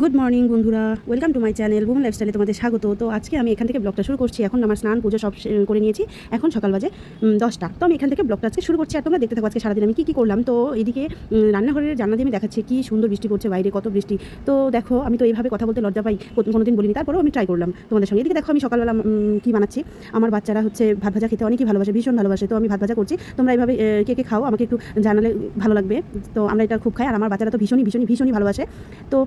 Good morning বন্ধুরা। Welcome to my channel Buman লাইফস্টাইলে তোমাদের স্বাগত। তো আজকে আমি এখান থেকে ব্লগটা শুরু করছি। এখন আমার স্নান, পুজো সব করে নিয়েছি। এখন সকাল বাজে দশটা। তো আমি এখান থেকে ব্লগটা আজকে শুরু করছি। আর তোমরা দেখতে থাকো আজকে সারাদিন আমি কী কী করলাম। তো এদিকে রান্নাঘরের জানলা দিয়ে আমি দেখাচ্ছি। কী সুন্দর বৃষ্টি পড়ছে বাইরে, কত বৃষ্টি। তো দেখো, আমি তো এইভাবে কথা বলতে লজ্জা পাই। কোনো- দিন বলিনি। তারপরেও আমি ট্রাই করলাম তোমাদের সঙ্গে। এদিকে দেখো, আমি সকালবেলা কী বানাচ্ছি। আমার বাচ্চারা হচ্ছে ভাত ভাজা খেতে অনেকই ভালোবাসে, ভীষণ ভালোবাসে। তো আমি ভাত ভাজা করছি। তোমরা এইভাবে কে কে খাও, আমাকে একটু জানালে ভালো লাগবে। তো আমরা এটা খুব খাই। আর আমার বাচ্চারা তো ভীষণই ভীষণই ভীষণই ভালোবাসে। তো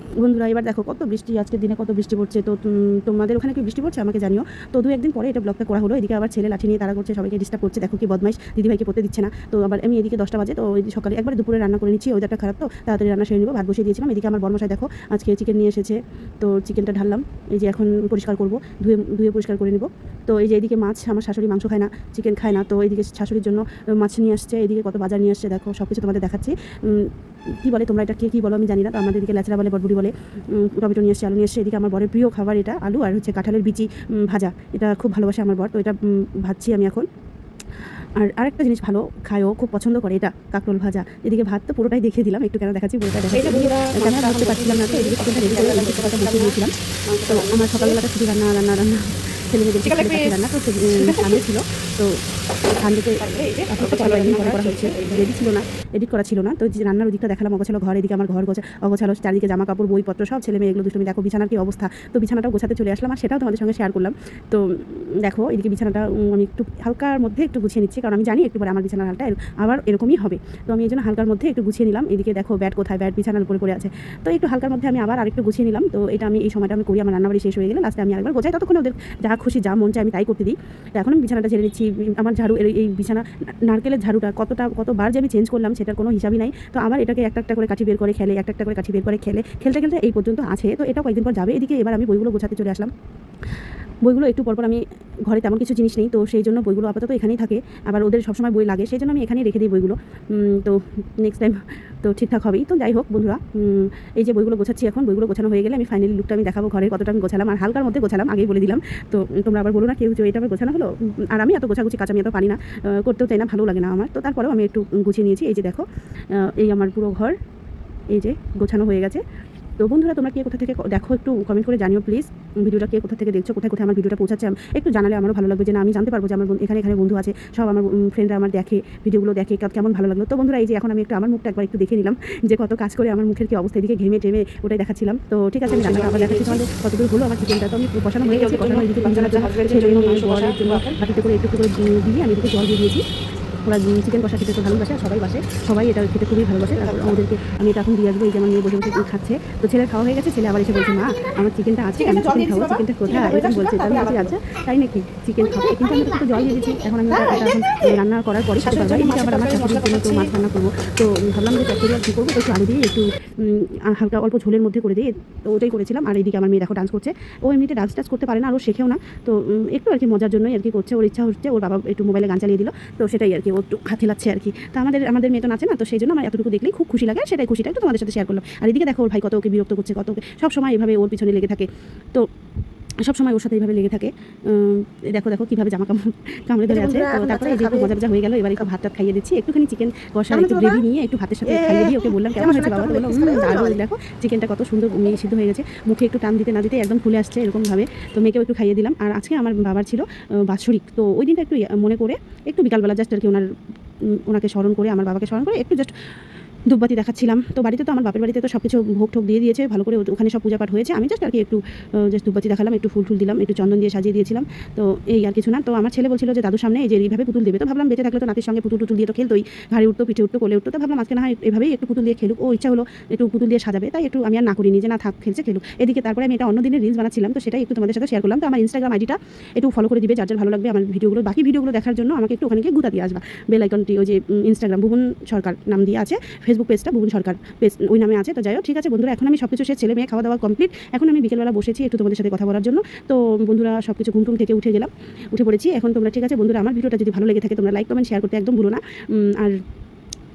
বন্ধুরা, এবার দেখো কত বৃষ্টি, আজকের দিনে কত বৃষ্টি পড়ছে। তো তোমাদের ওখানে কি বৃষ্টি পড়ছে আমাকে জানিও। তো দু একদিন পরে এটা ব্লগটা করা হলো, এদিকে আবার ছেলে লাঠি নিয়ে তারা করছে, সবাইকে ডিস্টার্ব করছে। দেখো কি বদমাইশ, দিদিভাইকে পড়তে দিচ্ছে না। তো আবার আমি এদিকে দশটা বাজে, তো ওই সকালে একবার দুপুরে রান্না করে নিচ্ছি ওইটা খারাপ তো, তাড়াতাড়ি রান্না সেরে নিবো। ভাত বসিয়ে দিয়েছিলাম, এদিকে আমার বর্মশাই দেখো, আজকে চিকেন নিয়ে এসেছে। তো চিকেনটা ঢাললাম, এই যে এখন পরিষ্কার করব, ধুয়ে ধুয়ে পরিষ্কার করে নিব। তো এই যে এদিকে মাছ, আমার শাশুড়ি মাংস খায় না চিকেন খায় না, তো এইদিকে শাশুড়ির জন্য মাছ নিয়ে আসছে, এদিকে কত বাজার নিয়ে আসছে, দেখো সব কিছু তোমাদের দেখাচ্ছি। কী বলে তোমরা এটা, কে কী বলো আমি জানি না, তো আমাদের এদিকে ল্যাচড়া বলে বটবুড়ি বলে টমেটো নিয়ে এসছে আলু নিয়ে এসছে। এদিকে আমার বরের প্রিয় খাবার এটা আলু আর হচ্ছে কাঁঠালের বিচি ভাজা। এটা খুব ভালোবাসে আমার বর তো এটা ভাজছি আমি এখন। আর আরেকটা জিনিস ভালো খায়ও খুব পছন্দ করে এটা কাকরোল ভাজা। এদিকে ভাত তো পুরোটাই দেখিয়ে দিলাম একটু কেন দেখাচ্ছি পুরোটা দেখাচ্ছি। পারছিলাম না তো এদিকে চিকেনটা রেডি করে আমি সকালটা বসিয়ে দিয়েছিলাম। তো আমার সকালবেলাটা শুধু রান্না রান্না রান্না। ছেলে মেয়েদের রান্না তো সামনে ছিল। তো সানডেতে ভালো করা হচ্ছে রেডি ছিল না এডিট করা ছিল না। তো যে রান্নার ওদিকটা দেখালাম অগোছালো ঘর এদিকে আমার ঘর গোছা অগোছালো চারিদিকে জামা কাপড় বইপত্র সব ছেলে মেয়ে এগুলো দুষ্টমি দেখো বিছানার কি অবস্থা। তো বিছানাটাও গোছাতে চলে আসলাম আর সেটাও তোমাদের সঙ্গে শেয়ার করলাম। তো দেখো এদিকে বিছানাটা আমি একটু হালকার মধ্যে একটু গুছিয়ে নিচ্ছি কারণ আমি জানি একটু পরে আমার বিছানার হালটা আবার এরকমই হবে। তো আমি এই জন্য হালকার মধ্যে একটু গুছিয়ে নিলাম। এদিকে দেখো ব্যাট কোথায়? ব্যাট বিছানার উপরে পড়ে আছে। তো একটু হালকার মধ্যে আমি আবার আরেকটু গুছিয়ে নিলাম। তো এটা আমি এই সময়টা আমি করি আমার রান্নাবাড়ি শেষ হয়ে গেলে লাস্টে আমি আরেকবার গোছাই। ততক্ষণ ওদের যা খুশি যা মন চায় আমি তাই করতে দিই। তো এখন আমি বিছানাটা ছেড়ে নিচ্ছি আমার ঝাড়ু, এই বিছানা, নারকেলের ঝাড়ুটা কতটা, কতবার যে আমি চেঞ্জ করলাম সেটার কোনো হিসাবই নাই। তো আমার এটাকে একটা একটা করে কাঠি বের করে খেলে, একটা একটা করে কাঠি বের করে খেলে, খেলতে খেলতে এই পর্যন্ত আছে। তো এটা কয়েকদিন পর যাবে। এদিকে এবার আমি বইগুলো গোছাতে চলে আসলাম। বইগুলো একটু পরপর আমি ঘরে তেমন কিছু জিনিস নেই, তো সেই জন্য বইগুলো আপাতত এখানেই থাকে। আবার ওদের সবসময় বই লাগে, সেই জন্য আমি এখানেই রেখে দিই বইগুলো। তো নেক্সট টাইম তো ঠিকঠাক হবেই। তো যাই হোক বন্ধুরা এই যে বইগুলো গোছাচ্ছি এখন, বইগুলো গোছানো হয়ে গেলে আমি ফাইনালি লুকটা আমি দেখাবো ঘরের কতটা আমি গোছালাম। আর হালকার মধ্যে গোছালাম, আগেই বলে দিলাম। তো তোমরা আবার বলো না কেউ যে এটা গোছানো হলো? আর আমি এত গোছাগুছি কাজ আমি এত পারি না করতেও চাই না, ভালো লাগে না আমার। তো তারপরেও আমি একটু গুছিয়ে নিয়েছি, এই যে দেখো এই আমার পুরো ঘর, এই যে গোছানো হয়ে গেছে। তো বন্ধুরা, তোমরা কে কোথা থেকে দেখো একটু কমেন্ট করে জানিও প্লিজ ভিডিওটা কে কোথা থেকে দেখছ, কোথায় কোথায় আমার ভিডিওটা পৌঁছাচ্ছে একটু জানালে আমারও ভালো লাগবে যে না, আমি জানতে পারব যে আমার এখানে এখানে বন্ধু আছে, সব আমার ফ্রেন্ডরা আমার দেখে, ভিডিওগুলো দেখে কেমন ভালো লাগল। তো বন্ধুরা, এই যে এখন আমি একটু আমার মুখটা একবার একটু দেখে নিলাম, যে কত কাজ করে আমার মুখের কি অবস্থা, এদিকে ঘেমে টেমে ওটাই দেখাচ্ছিলাম। তো ঠিক আছে, আমি রান্নাটা আবার দেখাচ্ছি তোমাদের, কতদূর হলো আমার চিকেনটা তো আমি বসানো হয়ে গেছে করে একটু করে দিয়ে- দিয়ে আমি এদিকে জল দিয়ে দিয়েছি। ওরা চিকেন কষা খেতে তো ভালোবাসে সবাই বাসে। সবাই এটা খেতে খুবই ভালোবাসে তারপর ওদেরকে আমি এটা এখন দিয়ে আসব, এই যেমন নিয়ে বসে বসে খাচ্ছে। তো ছেলের খাওয়া হয়ে গেছে, ছেলে আবার এসে বলছে, মা, আমার চিকেনটা আছে, আমি চিকেন খাব চিকেনটা কোথায়? এরকম বলছে তো আমি বলছি আচ্ছা তাই নাকি? চিকেন খাব। কিন্তু আমি তো জল দিয়ে দিয়েছি, এখন আমি রান্না করার পরে খেতে পারব। এদিকে আবার আমার শাশুড়ির তো মাছ রান্না করব। তো ভাবলাম যে চচ্চড়ি আর কী করব একটু আলু দিয়ে একটু হালকা অল্প ঝোলের মধ্যে করে দিয়ে, তো ওটাই করেছিলাম। আর এইদিকে আমার মেয়ে দেখো ডান্স করছে। ও এমনিতে ডান্স টান্স করতে পারে না, আর ও শেখেও না। তো একটু আর কি মজার জন্যই আর কি করছে, ওর ইচ্ছা হচ্ছে, ওর বাবা একটু মোবাইলে গান চালিয়ে দিল। তো সেটাই আর কি ও একটু হাতে লাগছে আর কি। তো আমাদের আমাদের মেয়ে তো না, তো সেই জন্য আমার এতটুকু দেখলেই খুব খুশি লাগে, সেটাই খুশিটা একটু তোমাদের সাথে শেয়ার করলাম। আর এদিকে দেখো ওর ভাই কত ওকে বিরক্ত করছে, কত ওকে সব সময় এভাবে ওর পিছনে লেগে থাকে। তো সব সময় ওর সাথে এইভাবে লেগে থাকে। দেখো দেখো কীভাবে জামা কামড় কামড়ে ধরে আছে। তো তারপরে এই যে একটু মজা মজা হয়ে গেল এবার একটু ভাত টাত খাইয়ে দিচ্ছি। একটুখানি চিকেন কষা একটু গ্রেভি নিয়ে একটু ভাতের সাথে খাইয়ে দিয়ে ওকে বললাম কেমন হয়েছে বাবা? বলল দারুণ দেখো চিকেনটা কত সুন্দর সিদ্ধ হয়ে গেছে। মুখে একটু টান দিতে না দিতে একদম ফুলে আসছে এরকমভাবে তো মেয়েকেও একটু খাইয়ে দিলাম। আর আজকে আমার বাবার ছিল বাৎসরিক। তো ওই দিনটা একটু ইয়ে, মনে করে একটু বিকালবেলা জাস্ট আর কি ওনার ওনাকে স্মরণ করে আমার বাবাকে স্মরণ করে একটু জাস্ট ধূপবাতি দেখাচ্ছিলাম। তো বাড়িতে তো আমার বাপের বাড়িতে তো সব কিছু ভোগ ঠোক দিয়ে দিয়েছে, ভালো করে ওখানে সব পূজা পাঠ হয়েছে। আমি জাস্ট আর কি একটু জাস্ট ধূপবাতি দেখালাম, একটু ফুল ফুল দিলাম, একটু চন্দন দিয়ে সাজিয়ে দিয়েছিলাম। তো এই আর কিছু না। তো আমার ছেলে বলছিল যে, দাদুর সামনে এই যে এইভাবে পুতুল দেবে। তো ভাবলাম বেঁচে থাকলে তো নাতির সঙ্গে পুতুল টুতুল দিয়ে তো খেলতোই। ঘাড়ে উঠতো, পিঠে উঠতো, কোলে উঠতো। তো ভাবলাম আজকে না হয় এভাবেই একটু পুতুল দিয়ে খেলুক। ও ইচ্ছা হলো একটু পুতুল দিয়ে সাজাবে। তাই একটু আমি আর না করিনি যে, না থাক, খেলছে, খেলুক। এদিকে তারপরে আমি এটা অন্য দিনের রিলস বানাচ্ছিলাম। তো সেটাই একটু তোমাদের সাথে শেয়ার করলাম। তো আমার ইনস্টাগ্রাম আইডিটা একটু ফলো করে দিবে। যার যার ভালো লাগবে আমার ভিডিওগুলো বাকি ভিডিওগুলো দেখার জন্য আমাকে একটু ওখানে গিয়ে গুতা দিয়ে আসবা। বেল আইকনটি ওই যে ইনস্টাগ্রাম ভুবন সরকার নাম দিয়ে আছে। ফেসবুক পেজটা ভুবন সরকার পেজ ওই নামে আছে। তো যাই হোক, ঠিক আছে বন্ধুরা, এখন আমি সব কিছু সে ছেলে মেয়ে খাওয়া দাওয়া কমপ্লিট এখন আমি বিকেলবেলা বসেছি একটু তোমাদের সাথে কথা বলার জন্য। তো বন্ধুরা সব কিছু ঘুমটুম থেকে উঠে গেলাম, উঠে পড়েছি। এখন তোমরা, ঠিক আছে বন্ধুরা, আমার ভিডিওটা যদি ভালো লেগে থাকে, তোমরা লাইক কমেন্ট শেয়ার করতে একদম ভুলো না। আর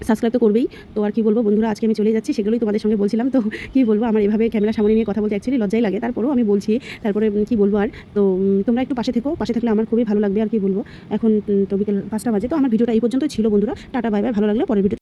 সাবস্ক্রাইব তো করবেই। তো আর কি বলব বন্ধুরা, আজকে আমি চলে যাচ্ছি, সেগুলোই তোমাদের সঙ্গে বলছিলাম। তো কি বলব, আমার এভাবে ক্যামেরা সামনে নিয়ে কথা বলতে অ্যাকচুয়ালি লজ্জাই লাগে। তারপরেও আমি বলছি, তারপরে কি বলব আর? তো তোমরা একটু পাশে থেকো, পাশে থাকলে আমার খুবই ভালো লাগবে আর কি বলব। এখন তো বিকেল পাঁচটা বাজে, তো আমার ভিডিওটা এই পর্যন্ত ছিল বন্ধুরা। টাটা, বাই বাই, ভালো লাগলে পরের ভিডিও